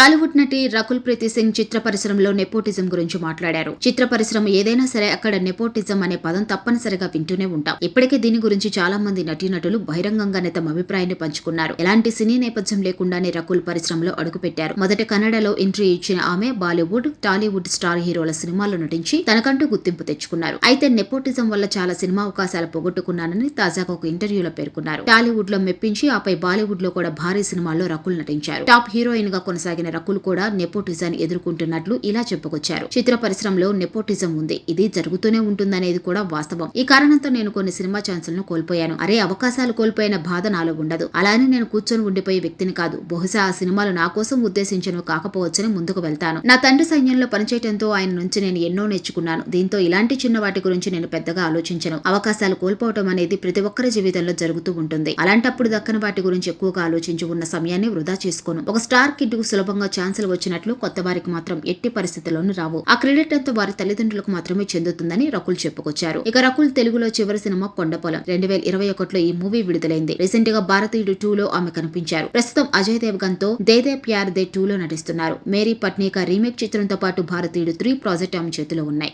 టాలీవుడ్ నటి రకుల్ ప్రీతి సింగ్ చిత్ర పరిశ్రమలో నెపోటిజం గురించి మాట్లాడారు. చిత్ర పరిశ్రమ ఏదైనా సరే అక్కడ నెపోటిజం అనే పదం తప్పనిసరిగా వింటూనే ఉంటాం. ఇప్పటికే దీని గురించి చాలా మంది నటీనటులు బహిరంగంగానే తమ అభిప్రాయాన్ని పంచుకున్నారు. ఎలాంటి సినీ నేపథ్యం లేకుండానే రకుల్ పరిశ్రమలో అడుగుపెట్టారు. మొదట కన్నడలో ఎంట్రీ ఇచ్చిన ఆమె బాలీవుడ్ టాలీవుడ్ స్టార్ హీరోల సినిమాల్లో నటించి తనకంటూ గుర్తింపు తెచ్చుకున్నారు. అయితే నెపోటిజం వల్ల చాలా సినిమా అవకాశాలు పోగొట్టుకున్నానని తాజాగా ఒక ఇంటర్వ్యూలో పేర్కొన్నారు. టాలీవుడ్లో మెప్పించి ఆపై బాలీవుడ్లో కూడా భారీ సినిమాల్లో రకుల్ నటించారు. టాప్ హీరోయిన్గా కొనసాగిన రకుల్ కూడా నెపోటిజాన్ని ఎదుర్కొంటున్నట్లు ఇలా చెప్పుకొచ్చారు. చిత్ర పరిశ్రమలో నెపోటిజం ఉంది. ఇది జరుగుతూనే ఉంటుందనేది కూడా వాస్తవం. ఈ కారణంతో నేను కొన్ని సినిమా ఛాన్సులను కోల్పోయాను. అరే అవకాశాలు కోల్పోయిన బాధ నాలో ఉండదు. అలానే నేను కూర్చొని ఉండిపోయే వ్యక్తిని కాదు. బహుశా ఆ సినిమాలు నా కోసం ఉద్దేశించను కాకపోవచ్చని ముందుకు వెళ్తాను. నా తండ్రి సైన్యంలో పనిచేయడంతో ఆయన నుంచి నేను ఎన్నో నేర్చుకున్నాను. దీంతో ఇలాంటి చిన్న వాటి గురించి నేను పెద్దగా ఆలోచించను. అవకాశాలు కోల్పోవటం అనేది ప్రతి ఒక్కరి జీవితంలో జరుగుతూ ఉంటుంది. అలాంటప్పుడు దక్కని వాటి గురించి ఎక్కువగా ఆలోచించి ఉన్న సమయాన్ని వృధా చేసుకోను. ఒక స్టార్ కిడ్ సులభంగా సులభంగా ఛాన్సులు వచ్చినట్లు కొత్త వారికి మాత్రం ఎట్టి పరిస్థితుల్లోనూ రావు. ఆ క్రెడిట్ అంతా వారి తల్లిదండ్రులకు మాత్రమే చెందుతుందని రకుల్ చెప్పుకొచ్చారు. ఇక రకుల్ తెలుగులో చివరి సినిమా కొండపొలం. రెండు వేల ఇరవై ఒకటిలో ఈ మూవీ విడుదలైంది. రీసెంట్గా భారతీయుడు టూ లో ఆమె కనిపించారు. ప్రస్తుతం అజయ్ దేవ్గన్తో దేదే ప్యార్ దే టూ లో నటిస్తున్నారు. మేరీ పట్నీక రీమేక్ చిత్రంతో పాటు భారతీయుడు త్రీ ప్రాజెక్ట్ ఆమె చేతిలో ఉన్నాయి.